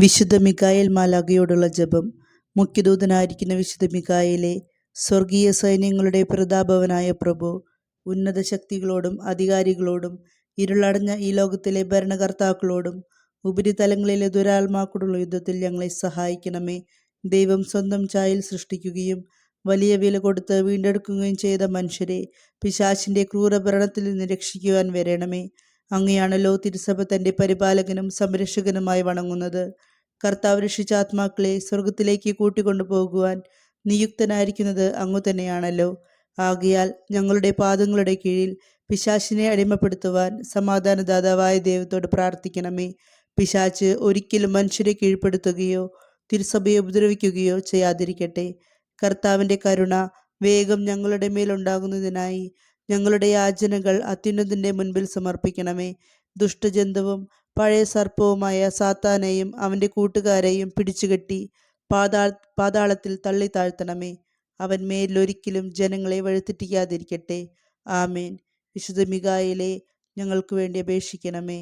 വിശുദ്ധ മികായേൽ മാലാഖയോടുള്ള ജപം മുഖ്യദൂതനായിരിക്കുന്ന വിശുദ്ധ മികായേലെ സ്വർഗീയ സൈന്യങ്ങളുടെ പ്രതാപവനായ പ്രഭു ഉന്നത ശക്തികളോടും അധികാരികളോടും ഇരുളടഞ്ഞ ഈ ലോകത്തിലെ ഭരണകർത്താക്കളോടും ഉപരിതലങ്ങളിലെ ദുരാത്മാക്കളുള്ള യുദ്ധത്തിൽ ഞങ്ങളെ സഹായിക്കണമേ. ദൈവം സ്വന്തം ചായൽ സൃഷ്ടിക്കുകയും വലിയ വില കൊടുത്ത് വീണ്ടെടുക്കുകയും ചെയ്ത മനുഷ്യരെ പിശാശിന്റെ ക്രൂരഭരണത്തിൽ നിന്ന് രക്ഷിക്കുവാൻ വരണമേ. അങ്ങയാണല്ലോ തിരുസഭ തന്റെ പരിപാലകനും സംരക്ഷകനുമായി വണങ്ങുന്നത്. കർത്താവ് രക്ഷിച്ച ആത്മാക്കളെ സ്വർഗത്തിലേക്ക് കൂട്ടിക്കൊണ്ടു പോകുവാൻ നിയുക്തനായിരിക്കുന്നത് അങ്ങു തന്നെയാണല്ലോ. ആകയാൽ ഞങ്ങളുടെ പാദങ്ങളുടെ കീഴിൽ പിശാചിനെ അടിമപ്പെടുത്തുവാൻ സമാധാനദാതാവായ ദൈവത്തോട് പ്രാർത്ഥിക്കണമേ. പിശാച്ച് ഒരിക്കലും മനുഷ്യരെ കീഴ്പ്പെടുത്തുകയോ തിരുസഭയെ ഉപദ്രവിക്കുകയോ ചെയ്യാതിരിക്കട്ടെ. കർത്താവിന്റെ കരുണ വേഗം ഞങ്ങളുടെ മേലുണ്ടാകുന്നതിനായി ഞങ്ങളുടെ യാചനകൾ അത്യുന്നതിന്റെ മുൻപിൽ സമർപ്പിക്കണമേ. ദുഷ്ടജന്തുവും പഴയ സർപ്പവുമായ സാത്താനെയും അവന്റെ കൂട്ടുകാരെയും പിടിച്ചുകെട്ടി പാതാ പാതാളത്തിൽ തള്ളി താഴ്ത്തണമേ. അവൻ മേലൊരിക്കലും ജനങ്ങളെ വഴിതെറ്റിക്കാതിരിക്കട്ടെ. ആമേൻ. വിശുദ്ധ മികായിലെ ഞങ്ങൾക്ക് വേണ്ടി അപേക്ഷിക്കണമേ.